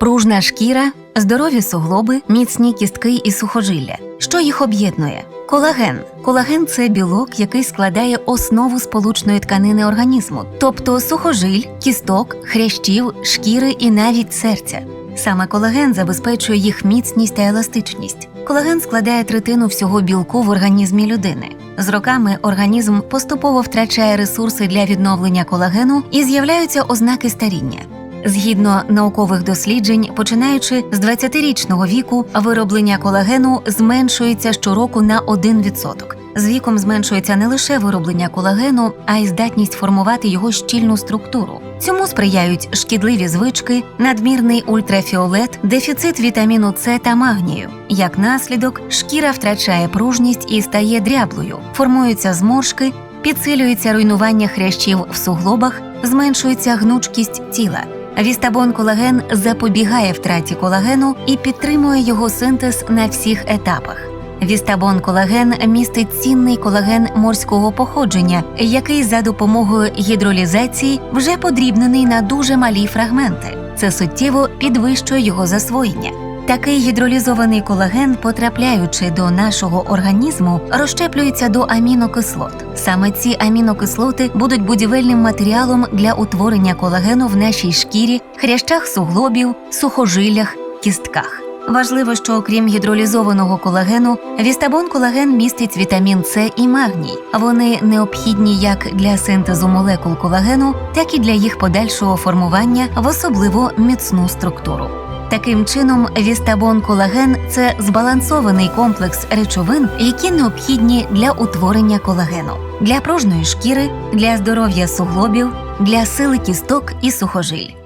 Пружна шкіра, здорові суглоби, міцні кістки і сухожилля. Що їх об'єднує? Колаген. Колаген це білок, який складає основу сполучної тканини організму, тобто сухожиль, кісток, хрящів, шкіри і навіть серця. Саме колаген забезпечує їх міцність та еластичність. Колаген складає третину всього білку в організмі людини. З роками організм поступово втрачає ресурси для відновлення колагену і з'являються ознаки старіння. Згідно наукових досліджень, починаючи з 20-річного віку, вироблення колагену зменшується щороку на 1%. З віком зменшується не лише вироблення колагену, а й здатність формувати його щільну структуру. Цьому сприяють шкідливі звички, надмірний ультрафіолет, дефіцит вітаміну С та магнію. Як наслідок, шкіра втрачає пружність і стає дряблою, формуються зморшки, підсилюється руйнування хрящів в суглобах, зменшується гнучкість тіла. Вістабон колаген запобігає втраті колагену і підтримує його синтез на всіх етапах. Вістабон колаген містить цінний колаген морського походження, який за допомогою гідролізації вже подрібнений на дуже малі фрагменти. Це суттєво підвищує його засвоєння. Такий гідролізований колаген, потрапляючи до нашого організму, розщеплюється до амінокислот. Саме ці амінокислоти будуть будівельним матеріалом для утворення колагену в нашій шкірі, хрящах суглобів, сухожилях, кістках. Важливо, що окрім гідролізованого колагену, вістабон колаген містить вітамін С і магній. Вони необхідні як для синтезу молекул колагену, так і для їх подальшого формування в особливо міцну структуру. Таким чином, вістабон колаген це збалансований комплекс речовин, які необхідні для утворення колагену, для пружної шкіри, для здоров'я суглобів, для сили кісток і сухожиль.